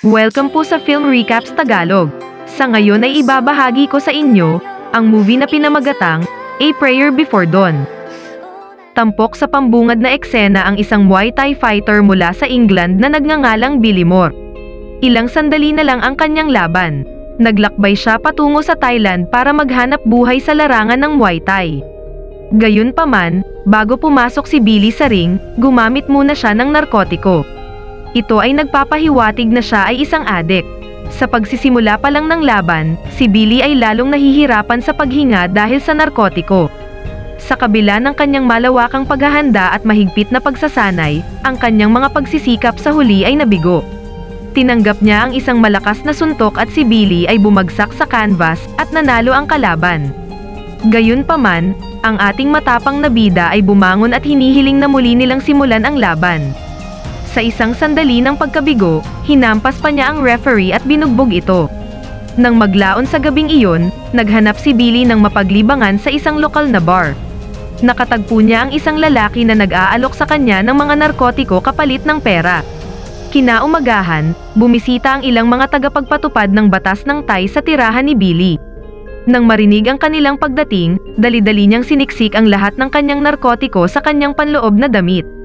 Welcome po sa Film Recaps Tagalog. Sa ngayon ay ibabahagi ko sa inyo ang movie na pinamagatang A Prayer Before Dawn. Tampok sa pambungad na eksena ang isang Muay Thai fighter mula sa England na nagngangalang Billy Moore. Ilang sandali na lang ang kanyang laban. Naglakbay siya patungo sa Thailand para maghanap buhay sa larangan ng Muay Thai. Gayunpaman, bago pumasok si Billy sa ring, gumamit muna siya ng narkotiko. Ito ay nagpapahiwatig na siya ay isang adik. Sa pagsisimula pa lang ng laban, si Billy ay lalong nahihirapan sa paghinga dahil sa narkotiko. Sa kabila ng kanyang malawakang paghahanda at mahigpit na pagsasanay, ang kanyang mga pagsisikap sa huli ay nabigo. Tinanggap niya ang isang malakas na suntok at si Billy ay bumagsak sa canvas at nanalo ang kalaban. Gayunpaman, ang ating matapang na bida ay bumangon at hinihiling na muli nilang simulan ang laban. Sa isang sandali ng pagkabigo, hinampas pa niya ang referee at binugbog ito. Nang maglaon sa gabing iyon, naghanap si Billy ng mapaglibangan sa isang lokal na bar. Nakatagpo niya ang isang lalaki na nag-aalok sa kanya ng mga narkotiko kapalit ng pera. Kinaumagahan, bumisita ang ilang mga tagapagpatupad ng batas ng Thai sa tirahan ni Billy. Nang marinig ang kanilang pagdating, dali-dali niyang siniksik ang lahat ng kanyang narkotiko sa kanyang panloob na damit.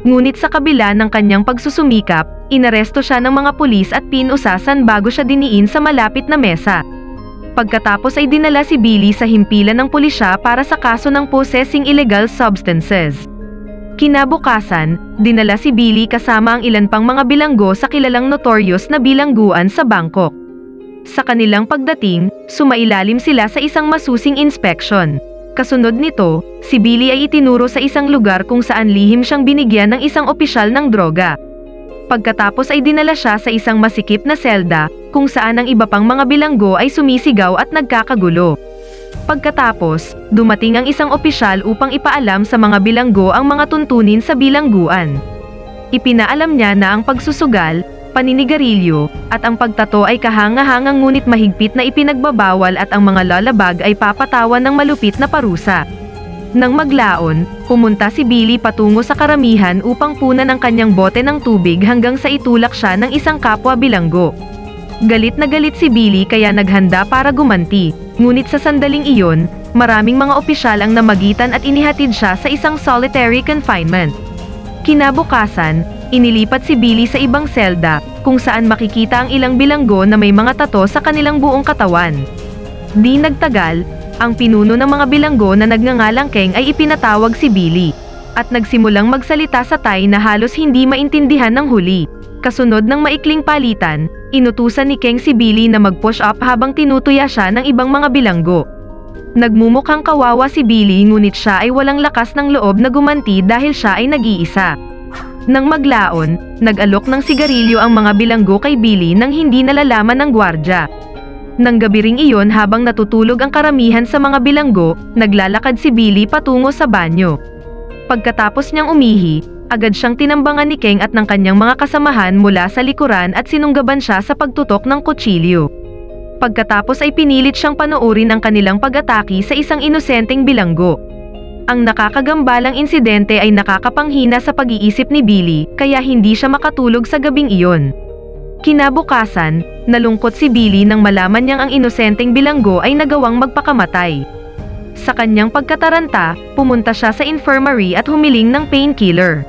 Ngunit sa kabila ng kanyang pagsusumikap, inaresto siya ng mga pulis at pinusasan bago siya diniin sa malapit na mesa. Pagkatapos ay dinala si Billy sa himpilan ng pulisya para sa kaso ng possessing illegal substances. Kinabukasan, dinala si Billy kasama ang ilan pang mga bilanggo sa kilalang notorious na bilangguan sa Bangkok. Sa kanilang pagdating, sumailalim sila sa isang masusing inspection. Kasunod nito, si Billy ay itinuro sa isang lugar kung saan lihim siyang binigyan ng isang opisyal ng droga. Pagkatapos ay dinala siya sa isang masikip na selda, kung saan ang iba pang mga bilanggo ay sumisigaw at nagkakagulo. Pagkatapos, dumating ang isang opisyal upang ipaalam sa mga bilanggo ang mga tuntunin sa bilangguan. Ipinaalam niya na ang pagsusugal, paninigarilyo, at ang pagtato ay kahanga-hangang ngunit mahigpit na ipinagbabawal at ang mga lalabag ay papatawan ng malupit na parusa. Nang maglaon, pumunta si Billy patungo sa karamihan upang punan ang kanyang bote ng tubig hanggang sa itulak siya ng isang kapwa bilanggo. Galit na galit si Billy kaya naghanda para gumanti, ngunit sa sandaling iyon, maraming mga opisyal ang namagitan at inihatid siya sa isang solitary confinement. Kinabukasan, inilipat si Billy sa ibang selda, kung saan makikita ang ilang bilanggo na may mga tato sa kanilang buong katawan. Di nagtagal, ang pinuno ng mga bilanggo na nagngangalang Keng ay ipinatawag si Billy, at nagsimulang magsalita sa Thai na halos hindi maintindihan ng huli. Kasunod ng maikling palitan, inutusan ni Keng si Billy na mag-push up habang tinutuya siya ng ibang mga bilanggo. Nagmumukhang kawawa si Billy ngunit siya ay walang lakas ng loob na gumanti dahil siya ay nag-iisa. Nang maglaon, nag-alok ng sigarilyo ang mga bilanggo kay Billy nang hindi nalalaman ng gwardya. Nang gabi ring iyon habang natutulog ang karamihan sa mga bilanggo, naglalakad si Billy patungo sa banyo. Pagkatapos niyang umihi, agad siyang tinambangan ni Keng at ng kanyang mga kasamahan mula sa likuran at sinunggaban siya sa pagtutok ng kutsilyo. Pagkatapos ay pinilit siyang panoorin ang kanilang pag-atake sa isang inosenteng bilanggo. Ang nakakagambalang insidente ay nakakapanghina sa pag-iisip ni Billy kaya hindi siya makatulog sa gabing iyon. Kinabukasan, nalungkot si Billy nang malaman niyang ang inosenteng bilanggo ay nagawang magpakamatay. Sa kanyang pagkataranta, pumunta siya sa infirmary at humiling ng painkiller.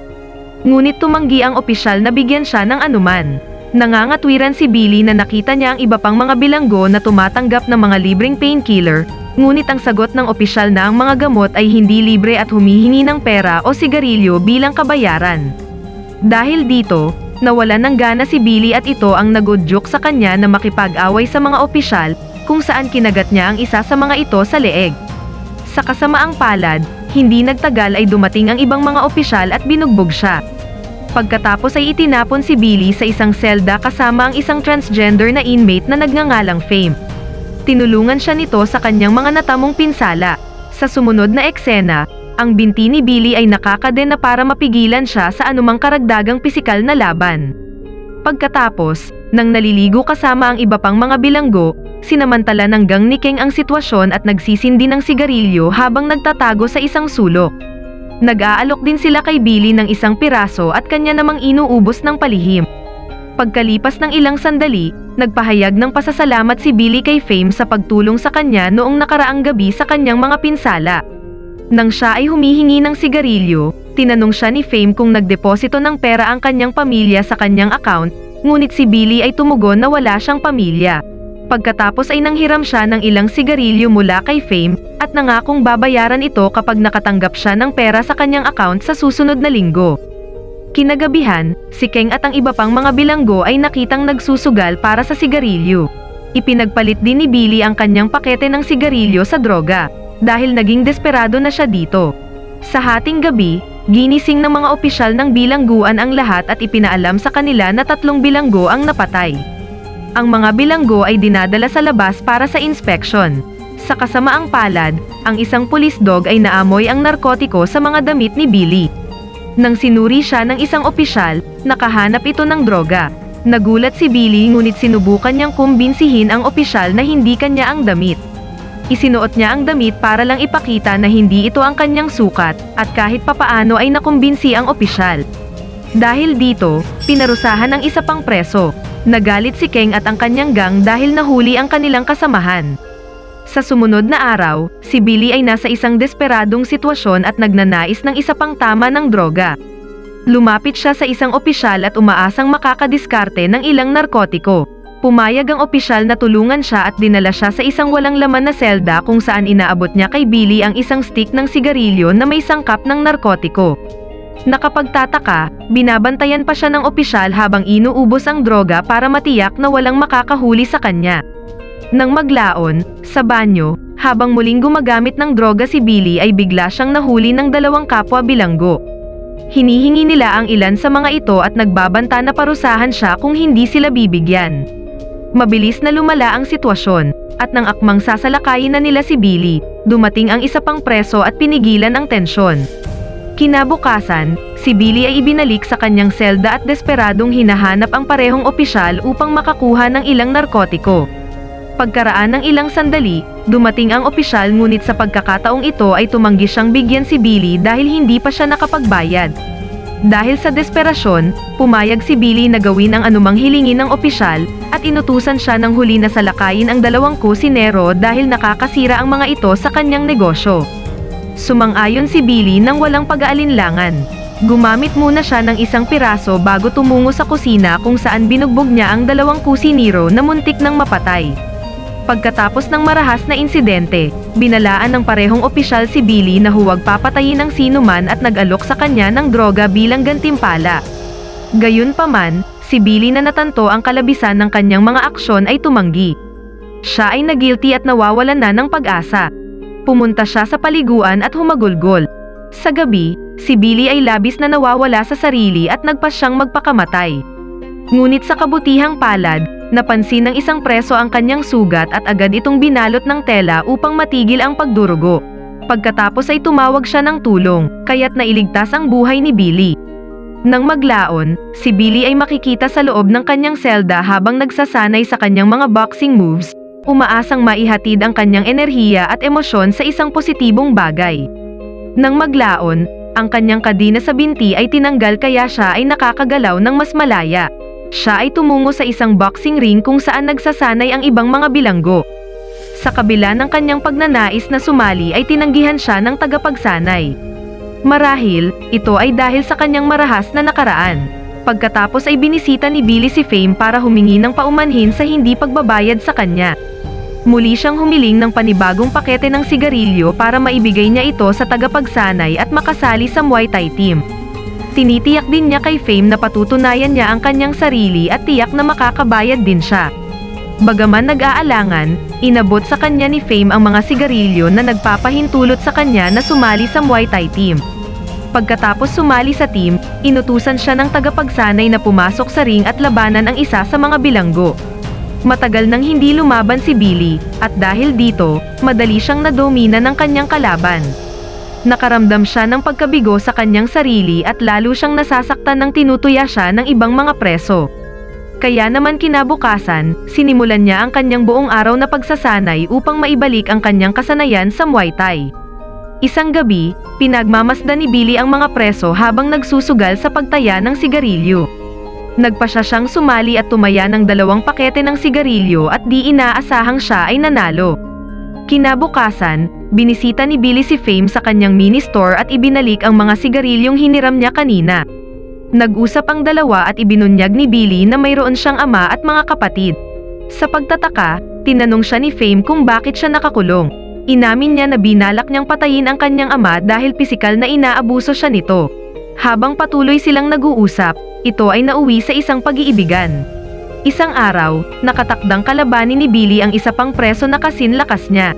Ngunit tumanggi ang opisyal na bigyan siya ng anuman. Nangangatwiran si Billy na nakita niya ang iba pang mga bilanggo na tumatanggap ng mga libreng painkiller, ngunit ang sagot ng opisyal na ang mga gamot ay hindi libre at humihingi ng pera o sigarilyo bilang kabayaran. Dahil dito, nawalan ng gana si Billy at ito ang nagudyok sa kanya na makipag-away sa mga opisyal, kung saan kinagat niya ang isa sa mga ito sa leeg. Sa kasamaang palad, hindi nagtagal ay dumating ang ibang mga opisyal at binugbog siya. Pagkatapos ay itinapon si Billy sa isang selda kasama ang isang transgender na inmate na nagngangalang Fame. Tinulungan siya nito sa kanyang mga natamong pinsala. Sa sumunod na eksena, ang binti ni Billy ay nakakaden na para mapigilan siya sa anumang karagdagang pisikal na laban. Pagkatapos, nang naliligo kasama ang iba pang mga bilanggo, sinamantala ng gang ni Keng ang sitwasyon at nagsisindi ng sigarilyo habang nagtatago sa isang sulok. Nag-aalok din sila kay Billy ng isang piraso at kanya namang inuubos ng palihim. Pagkalipas ng ilang sandali, nagpahayag ng pasasalamat si Billy kay Fame sa pagtulong sa kanya noong nakaraang gabi sa kanyang mga pinsala. Nang siya ay humihingi ng sigarilyo, tinanong siya ni Fame kung nagdeposito ng pera ang kanyang pamilya sa kanyang account, ngunit si Billy ay tumugon na wala siyang pamilya. Pagkatapos ay nanghiram siya ng ilang sigarilyo mula kay Fame at nangakong babayaran ito kapag nakatanggap siya ng pera sa kanyang account sa susunod na linggo. Kinagabihan, si Keng at ang iba pang mga bilanggo ay nakitang nagsusugal para sa sigarilyo. Ipinagpalit din ni Billy ang kanyang pakete ng sigarilyo sa droga, dahil naging desperado na siya dito. Sa hating gabi, ginising ng mga opisyal ng bilangguan ang lahat at ipinaalam sa kanila na tatlong bilanggo ang napatay. Ang mga bilanggo ay dinadala sa labas para sa inspeksyon. Sa kasamaang palad, ang isang police dog ay naamoy ang narkotiko sa mga damit ni Billy. Nang sinuri siya ng isang opisyal, nakahanap ito ng droga. Nagulat si Billy ngunit sinubukan niyang kumbinsihin ang opisyal na hindi kanya ang damit. Isinuot niya ang damit para lang ipakita na hindi ito ang kanyang sukat, at kahit papaano ay nakumbinsi ang opisyal. Dahil dito, pinarusahan ang isa pang preso. Nagalit si Keng at ang kanyang gang dahil nahuli ang kanilang kasamahan. Sa sumunod na araw, si Billy ay nasa isang desperadong sitwasyon at nagnanais ng isa pang tama ng droga. Lumapit siya sa isang opisyal at umaasang makakadiskarte ng ilang narkotiko. Pumayag ang opisyal na tulungan siya at dinala siya sa isang walang laman na selda kung saan inaabot niya kay Billy ang isang stick ng sigarilyo na may sangkap ng narkotiko. Nakapagtataka, binabantayan pa siya ng opisyal habang inuubos ang droga para matiyak na walang makakahuli sa kanya. Nang maglaon, sa banyo, habang muling gumagamit ng droga si Billy ay bigla siyang nahuli ng dalawang kapwa bilanggo. Hinihingi nila ang ilan sa mga ito at nagbabanta na parusahan siya kung hindi sila bibigyan. Mabilis na lumala ang sitwasyon, at nang akmang sasalakayin na nila si Billy, dumating ang isa pang preso at pinigilan ang tensyon. Kinabukasan, si Billy ay ibinalik sa kanyang selda at desperadong hinahanap ang parehong opisyal upang makakuha ng ilang narkotiko. Pagkaraan ng ilang sandali, dumating ang opisyal ngunit sa pagkakataong ito ay tumanggi siyang bigyan si Billy dahil hindi pa siya nakapagbayad. Dahil sa desperasyon, pumayag si Billy na gawin ang anumang hilingin ng opisyal at inutusan siya ng huli na salakayin ang dalawang kusinero dahil nakakasira ang mga ito sa kanyang negosyo. Sumang-ayon si Billy nang walang pag-aalinlangan. Gumamit muna siya ng isang piraso bago tumungo sa kusina kung saan binugbog niya ang dalawang kusiniro na muntik ng mapatay. Pagkatapos ng marahas na insidente, binalaan ng parehong opisyal si Billy na huwag papatayin ng sinuman at nag-alok sa kanya ng droga bilang gantimpala. Gayunpaman, si Billy na natanto ang kalabisan ng kanyang mga aksyon ay tumanggi. Siya ay nagilty at nawawalan na ng pag-asa. Pumunta siya sa paliguan at humagulgol. Sa gabi, si Billy ay labis na nawawala sa sarili at nagpasyang magpakamatay. Ngunit sa kabutihang palad, napansin ng isang preso ang kanyang sugat at agad itong binalot ng tela upang matigil ang pagdurugo. Pagkatapos ay tumawag siya ng tulong, kaya't nailigtas ang buhay ni Billy. Nang maglaon, si Billy ay makikita sa loob ng kanyang selda habang nagsasanay sa kanyang mga boxing moves, umaasang maihatid ang kanyang enerhiya at emosyon sa isang positibong bagay. Nang maglaon, ang kanyang kadina sa binti ay tinanggal kaya siya ay nakakagalaw ng mas malaya. Siya ay tumungo sa isang boxing ring kung saan nagsasanay ang ibang mga bilanggo. Sa kabila ng kanyang pagnanais na sumali ay tinanggihan siya ng tagapagsanay. Marahil, ito ay dahil sa kanyang marahas na nakaraan. Pagkatapos ay binisita ni Billy si Fame para humingi ng paumanhin sa hindi pagbabayad sa kanya. Muli siyang humiling ng panibagong pakete ng sigarilyo para maibigay niya ito sa tagapagsanay at makasali sa Muay Thai team. Tinitiyak din niya kay Fame na patutunayan niya ang kanyang sarili at tiyak na makakabayad din siya. Bagaman nag-aalangan, inabot sa kanya ni Fame ang mga sigarilyo na nagpapahintulot sa kanya na sumali sa Muay Thai team. Pagkatapos sumali sa team, inutusan siya ng tagapagsanay na pumasok sa ring at labanan ang isa sa mga bilanggo. Matagal nang hindi lumaban si Billy, at dahil dito, madali siyang nadomina ng kanyang kalaban. Nakaramdam siya ng pagkabigo sa kanyang sarili at lalo siyang nasasaktan ng tinutuya siya ng ibang mga preso. Kaya naman kinabukasan, sinimulan niya ang kanyang buong araw na pagsasanay upang maibalik ang kanyang kasanayan sa Muay Thai. Isang gabi, pinagmamasdan ni Billy ang mga preso habang nagsusugal sa pagtaya ng sigarilyo. Nagpa siya siyang sumali at tumaya ng dalawang pakete ng sigarilyo at di inaasahang siya ay nanalo. Kinabukasan, binisita ni Billy si Fame sa kanyang mini store at ibinalik ang mga sigarilyong hiniram niya kanina. Nag-usap ang dalawa at ibinunyag ni Billy na mayroon siyang ama at mga kapatid. Sa pagtataka, tinanong siya ni Fame kung bakit siya nakakulong. Inamin niya na binalak niyang patayin ang kanyang ama dahil pisikal na inaabuso siya nito. Habang patuloy silang nag-uusap, ito ay nauwi sa isang pag-iibigan. Isang araw, nakatakdang kalabanin ni Billy ang isa pang preso na kasin lakas niya.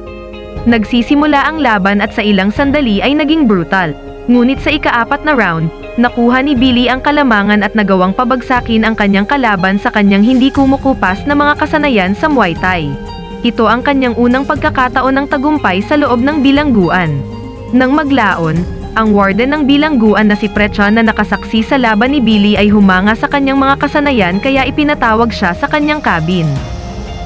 Nagsisimula ang laban at sa ilang sandali ay naging brutal. Ngunit sa ikaapat na round, nakuha ni Billy ang kalamangan at nagawang pabagsakin ang kanyang kalaban sa kanyang hindi kumukupas na mga kasanayan sa Muay Thai. Ito ang kanyang unang pagkakataon ng tagumpay sa loob ng bilangguan. Nang maglaon, ang warden ng bilangguan na si Precha na nakasaksi sa laban ni Billy ay humanga sa kanyang mga kasanayan kaya ipinatawag siya sa kanyang cabin.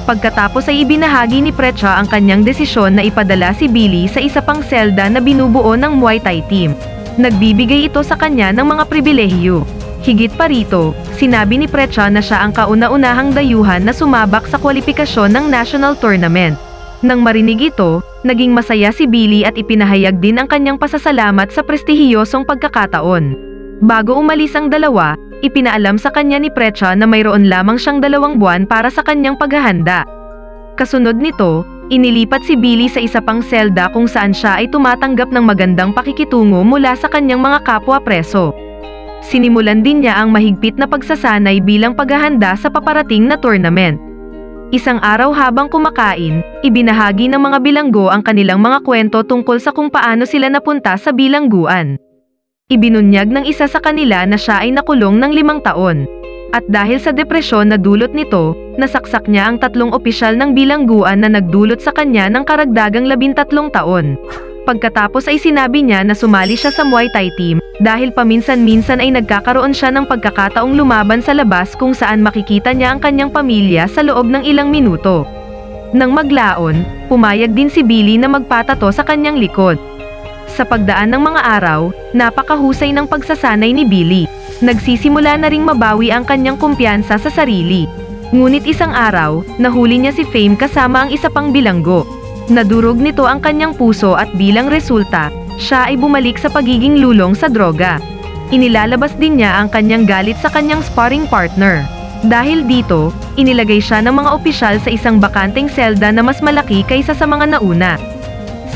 Pagkatapos ay ibinahagi ni Precha ang kanyang desisyon na ipadala si Billy sa isa pang selda na binubuo ng Muay Thai team. Nagbibigay ito sa kanya ng mga pribilehiyo. Higit pa rito, sinabi ni Precha na siya ang kauna-unahang dayuhan na sumabak sa kwalifikasyon ng national tournament. Nang marinig ito, naging masaya si Billy at ipinahayag din ang kanyang pasasalamat sa prestihiyosong pagkakataon. Bago umalis ang dalawa, ipinaalam sa kanya ni Precha na mayroon lamang siyang dalawang buwan para sa kanyang paghahanda. Kasunod nito, inilipat si Billy sa isa pang selda kung saan siya ay tumatanggap ng magandang pakikitungo mula sa kanyang mga kapwa preso. Sinimulan din niya ang mahigpit na pagsasanay bilang paghahanda sa paparating na tournament. Isang araw habang kumakain, ibinahagi ng mga bilanggo ang kanilang mga kwento tungkol sa kung paano sila napunta sa bilangguan. Ibinunyag ng isa sa kanila na siya ay nakulong ng limang taon. At dahil sa depresyon na dulot nito, nasaksak niya ang tatlong opisyal ng bilangguan na nagdulot sa kanya ng karagdagang labintatlong taon. Pagkatapos ay sinabi niya na sumali siya sa Muay Thai team dahil paminsan-minsan ay nagkakaroon siya ng pagkakataong lumaban sa labas kung saan makikita niya ang kanyang pamilya sa loob ng ilang minuto. Nang maglaon, pumayag din si Billy na magpatato sa kanyang likod. Sa pagdaan ng mga araw, napakahusay ng pagsasanay ni Billy. Nagsisimula na ring mabawi ang kanyang kumpiyansa sa sarili. Ngunit isang araw, nahuli niya si Fame kasama ang isa pang bilanggo. Nadurog nito ang kanyang puso at bilang resulta, siya ay bumalik sa pagiging lulong sa droga. Inilalabas din niya ang kanyang galit sa kanyang sparring partner. Dahil dito, inilagay siya ng mga opisyal sa isang bakanteng selda na mas malaki kaysa sa mga nauna.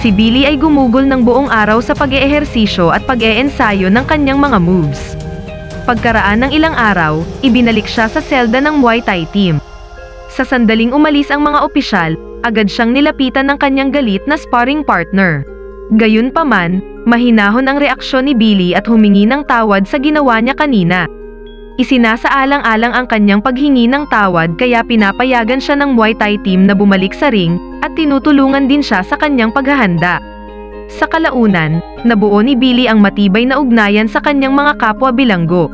Si Billy ay gumugol ng buong araw sa pag-eehersisyo at pag-eensayo ng kanyang mga moves. Pagkaraan ng ilang araw, ibinalik siya sa selda ng Muay Thai team. Sa sandaling umalis ang mga opisyal, agad siyang nilapitan ng kanyang galit na sparring partner. Gayunpaman, mahinahon ang reaksyon ni Billy at humingi ng tawad sa ginawa niya kanina. Isinasaalang-alang ang kanyang paghingi ng tawad kaya pinapayagan siya ng Muay Thai team na bumalik sa ring at tinutulungan din siya sa kanyang paghahanda. Sa kalaunan, nabuo ni Billy ang matibay na ugnayan sa kanyang mga kapwa bilanggo.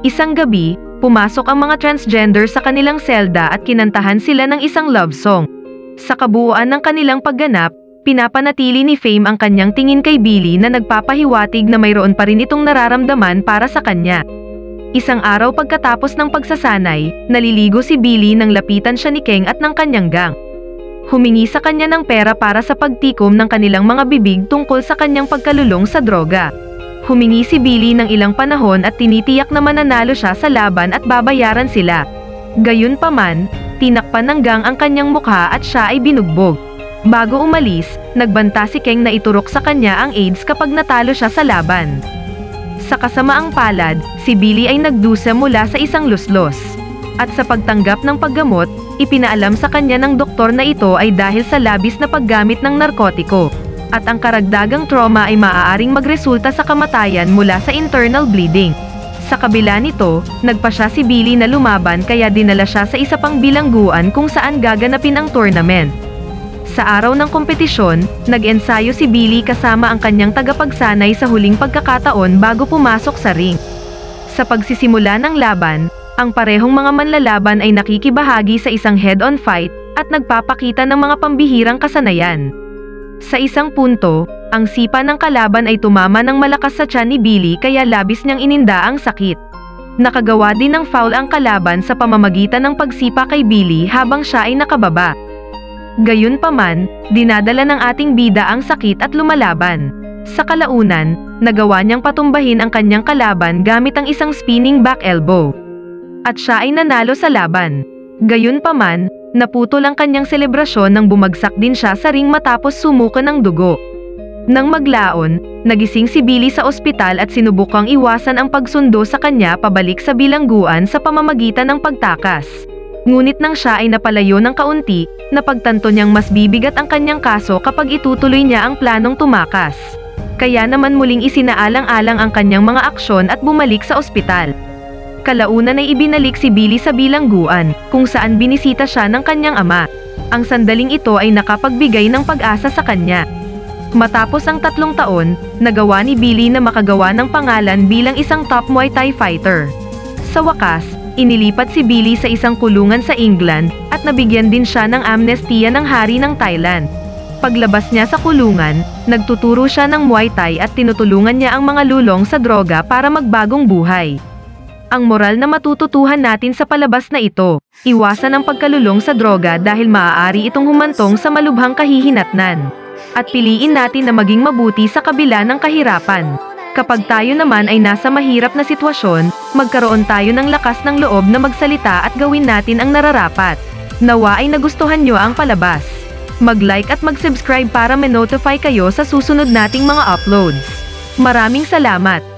Isang gabi, pumasok ang mga transgender sa kanilang selda at kinantahan sila ng isang love song. Sa kabuuan ng kanilang pagganap, pinapanatili ni Fame ang kanyang tingin kay Billy na nagpapahiwatig na mayroon pa rin itong nararamdaman para sa kanya. Isang araw pagkatapos ng pagsasanay, naliligo si Billy nang lapitan siya ni Keng at ng kanyang gang. Humingi sa kanya ng pera para sa pagtikom ng kanilang mga bibig tungkol sa kanyang pagkalulong sa droga. Humingi si Billy ng ilang panahon at tinitiyak na mananalo siya sa laban at babayaran sila. Gayunpaman, tinakpan ng gang ang kanyang mukha at siya ay binugbog. Bago umalis, nagbanta si Keng na iturok sa kanya ang AIDS kapag natalo siya sa laban. Sa kasamaang palad, si Billy ay nagdusa mula sa isang luslos. At sa pagtanggap ng paggamot, ipinaalam sa kanya ng doktor na ito ay dahil sa labis na paggamit ng narkotiko. At ang karagdagang trauma ay maaaring magresulta sa kamatayan mula sa internal bleeding. Sa kabila nito, nagpa siya si Billy na lumaban kaya dinala siya sa isa pang bilangguan kung saan gaganapin ang tournament. Sa araw ng kompetisyon, nag-ensayo si Billy kasama ang kanyang tagapagsanay sa huling pagkakataon bago pumasok sa ring. Sa pagsisimula ng laban, ang parehong mga manlalaban ay nakikibahagi sa isang head-on fight at nagpapakita ng mga pambihirang kasanayan. Sa isang punto, ang sipa ng kalaban ay tumama ng malakas sa tiyan ni Billy kaya labis niyang ininda ang sakit. Nakagawa din ng foul ang kalaban sa pamamagitan ng pagsipa kay Billy habang siya ay nakababa. Gayunpaman, dinadala ng ating bida ang sakit at lumalaban. Sa kalaunan, nagawa niyang patumbahin ang kanyang kalaban gamit ang isang spinning back elbow. At siya ay nanalo sa laban. Gayunpaman, naputol ang kanyang selebrasyon nang bumagsak din siya sa ring matapos sumuko ng dugo. Nang maglaon, nagising si Billy sa ospital at sinubukang iwasan ang pagsundo sa kanya pabalik sa bilangguan sa pamamagitan ng pagtakas. Ngunit nang siya ay napalayo ng kaunti, napagtanto niyang mas bibigat ang kanyang kaso kapag itutuloy niya ang planong tumakas. Kaya naman muling isinaalang-alang ang kanyang mga aksyon at bumalik sa ospital. Kalaunan ay ibinalik si Billy sa bilangguan, kung saan binisita siya ng kanyang ama. Ang sandaling ito ay nakapagbigay ng pag-asa sa kanya. Matapos ang tatlong taon, nagawa ni Billy na makagawa ng pangalan bilang isang top Muay Thai fighter. Sa wakas, inilipat si Billy sa isang kulungan sa England at nabigyan din siya ng amnestiya ng hari ng Thailand. Paglabas niya sa kulungan, nagtuturo siya ng Muay Thai at tinutulungan niya ang mga lulong sa droga para magbagong buhay. Ang moral na matututuhan natin sa palabas na ito, iwasan ang pagkalulong sa droga dahil maaari itong humantong sa malubhang kahihinatnan. At piliin natin na maging mabuti sa kabila ng kahirapan. Kapag tayo naman ay nasa mahirap na sitwasyon, magkaroon tayo ng lakas ng loob na magsalita at gawin natin ang nararapat. Nawa ay nagustuhan nyo ang palabas. Mag-like at mag-subscribe para ma-notify kayo sa susunod nating mga uploads. Maraming salamat!